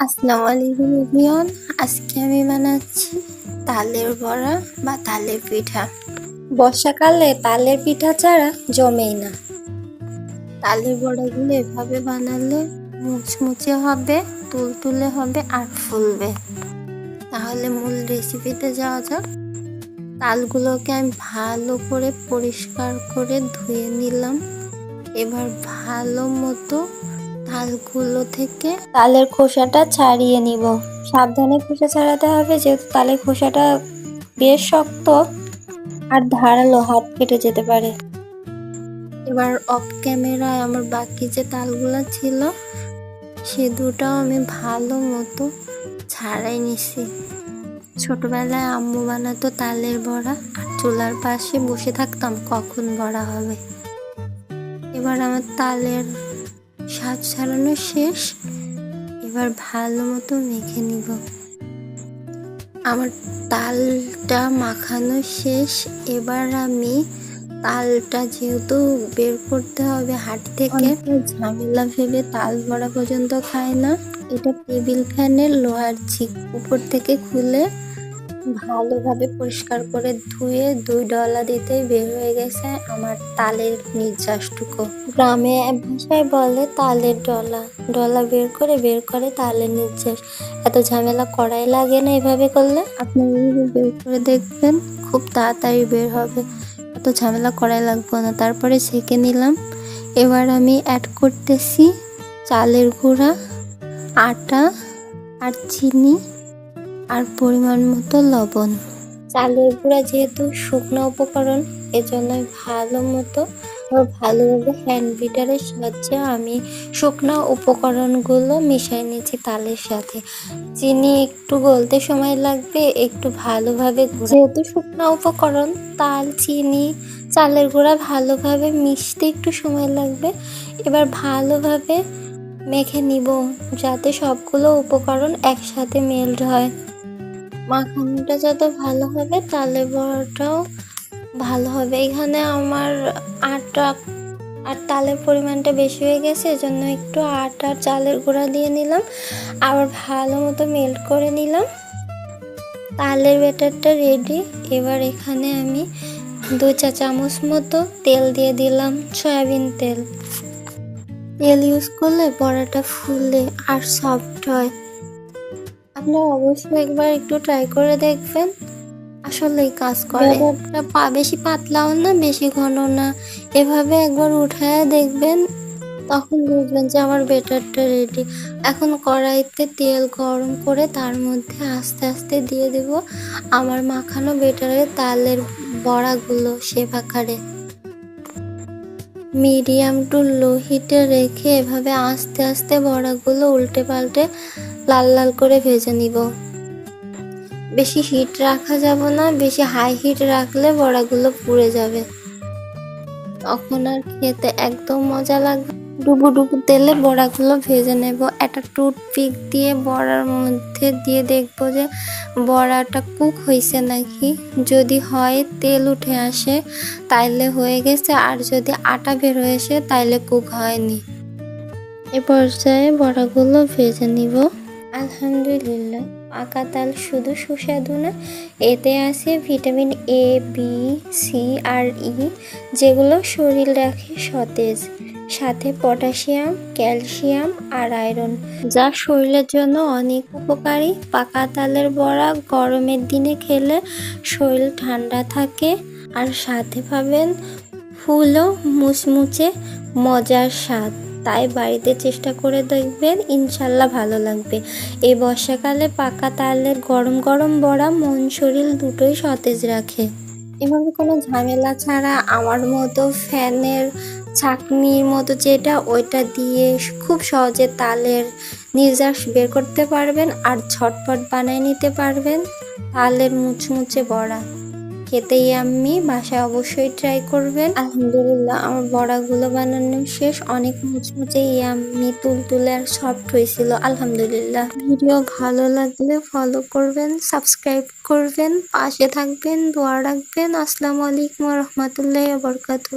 আসসালামু আলাইকুম এভরিওয়ান। আজকে আমি বানাচ্ছি তালের বড়া বা তালের পিঠা। বর্ষাকালে তালের পিঠা ছাড়া জমেই না। তালের বড়াগুলো এভাবে বানালে মুচমুচে হবে, তুলতুলে হবে আর ফুলবে। তাহলে মূল রেসিপিতে যাওয়া যাক। তালগুলোকে আমি ভালো করে পরিষ্কার করে ধুয়ে নিলাম। এবার ভালো মতো তালগুলো থেকে তালের খোসাটা ছাড়িয়ে নিব। সাবধানে খোসা ছাড়াতে হবে, যেহেতু তালের খোসাটা বেশ শক্ত আর ধারালো হাত কেটে যেতে পারে। এবার অফ ক্যামেরায় আমার বাকি যে তালগুলো ছিল, সে দুটাও আমি ভালো মতো ছাড়াই নিছি। ছোটবেলায় আম্মু বানাতো তালের বড়া, আর চুলার পাশে বসে থাকতাম কখন বড়া হবে। এবার আমার তালের স্বাদ ছাড়ানো শেষ এবার ভালো মতো মেখে নিব। আমার তালটা মাখানো শেষ এবার আমি তালটা যেহেতু বের করতে হবে হাট থেকে ঝামেলা ভেবে তাল ভরা পর্যন্ত খায় না। এটা টেবিল ফ্যানের লোহার চিক উপর থেকে খুলে ভালোভাবে পরিষ্কার করে ধুয়ে দুই ডলা দিতেই বের হয়ে গেছে আমার তালের নির্যাসটুকু। গ্রামে ভাষায় বলে, তালের ডলা। ডলা বের করে বের করে তালের নির্যাস। এত ঝামেলা করাই লাগে না এভাবে করলে? আপনি বের করে দেখবেন, খুব তাড়াতাড়ি বের হবে। এত ঝামেলা করাই লাগবে না। তারপরে ছেঁকে নিলাম। এবার আমি অ্যাড করতেছি চালের গুঁড়া, আটা আর চিনি। আর পরিমাণ মতো লবণ। চালের গুঁড়া যেহেতু শুকনো উপকরণ এজন্য ভালো মতো ভালোভাবে হ্যান্ড বিটারের সাহায্যে আমি শুকনো উপকরণগুলো মিশিয়ে নিয়েছি তালের সাথে। চিনি একটু গলতে সময় লাগবে, একটু ভালোভাবে যেহেতু শুকনো উপকরণ, তাল, চিনি, চালের গুঁড়া ভালোভাবে মিশতে একটু সময় লাগবে। এবার ভালোভাবে মেখে নিব, যাতে সবগুলো উপকরণ একসাথে মেল্ট হয়। মাখানোটা যত ভালো হবে, তালে বড়াটাও ভালো হবে। এখানে আমার আটা আর তালের পরিমাণটা বেশি হয়ে গেছে, এজন্য একটু আটা আর চালের গুঁড়া দিয়ে নিলাম। আবার ভালো মতো মেল্ট করে নিলাম। তালের ব্যাটারটা রেডি এবার এখানে আমি দু চা চামচ মতো তেল দিয়ে দিলাম, সয়াবিন তেল। তেল ইউজ করলে বড়াটা ফুলে আর সফট হয়। আপনারা অবশ্যই একবার একটু ট্রাই করে দেখবেন। আসলেই কাজ করে। পা বেশি পাতলাও না বেশি ঘন না। এভাবে একবার উঠায় দেখবেন তখন বুঝবেন যে আমার বেটারটা রেডি এখন কড়াইতে তেল গরম করে তার মধ্যে আস্তে আস্তে দিয়ে দেব আমার মাখানো বেটারের তালের বড়াগুলো সে আকারে। মিডিয়াম টু লো হিটে রেখে এভাবে আস্তে আস্তে বড়াগুলো উল্টে পাল্টে লাল লাল করে ভেজে নিব। বেশি হিট রাখা যাব না, বেশি হাই হিট রাখলে বড়াগুলো পুড়ে যাবে। তখন আর খেতে একদম মজা লাগবে ডুবু ডুবু তেলে বড়াগুলো ভেজে নেব। একটা টুথপিক দিয়ে বড়ার মধ্যে দিয়ে দেখব যে বড়াটা কুক হয়েছে নাকি। যদি হয়, তেল উঠে আসে, তাইলে হয়ে গেছে। আর যদি আটা বের হয়েছে তাইলে কুক হয়নি। এ পর্যায়ে বড়াগুলো ভেজে নিব। আলহামদুলিল্লাহ পাকা তাল শুধু সুস্বাদু না, এতে আছে ভিটামিন এ বি সি আর ই যেগুলো শরীর রাখে সতেজ। সাথে পটাশিয়াম, ক্যালসিয়াম আর আয়রন, যা শরীরের জন্য অনেক উপকারী। পাকা তালের বড়া গরমের দিনে খেলে শরীর ঠান্ডা থাকে। আর সাথে পাবেন ফুলও মুচমুচে মজার স্বাদ। তাই বাড়িতে চেষ্টা করে দেখবেন ইনশাল্লাহ ভালো লাগবে। এই বর্ষাকালে পাকা তালের গরম গরম বড়া মন, শরীর দুটোই সতেজ রাখে। এভাবে কোনো ঝামেলা ছাড়া আমার মতো ফ্যানের ছাকনির মতো যেটা, ওইটা দিয়ে খুব সহজে তালের নির্যাস বের করতে পারবেন আর ঝটপট বানিয়ে নিতে পারবেন তালের মুচমুচে বড়া। খেতেই আমি, বাসায় অবশ্যই ট্রাই করবেন। আলহামদুলিল্লাহ, আমার বড়া গুলো বানানো শেষ। অনেক মুচমুচে ইয়াম্মি তুলতুলে আর সফট হয়েছিল, আলহামদুলিল্লাহ। ভিডিও ভালো লাগলে ফলো করবেন সাবস্ক্রাইব করবেন, পাশে থাকবেন, দোয়া রাখবেন। আসসালামু আলাইকুম রহমতুল্লাহ বরকাতু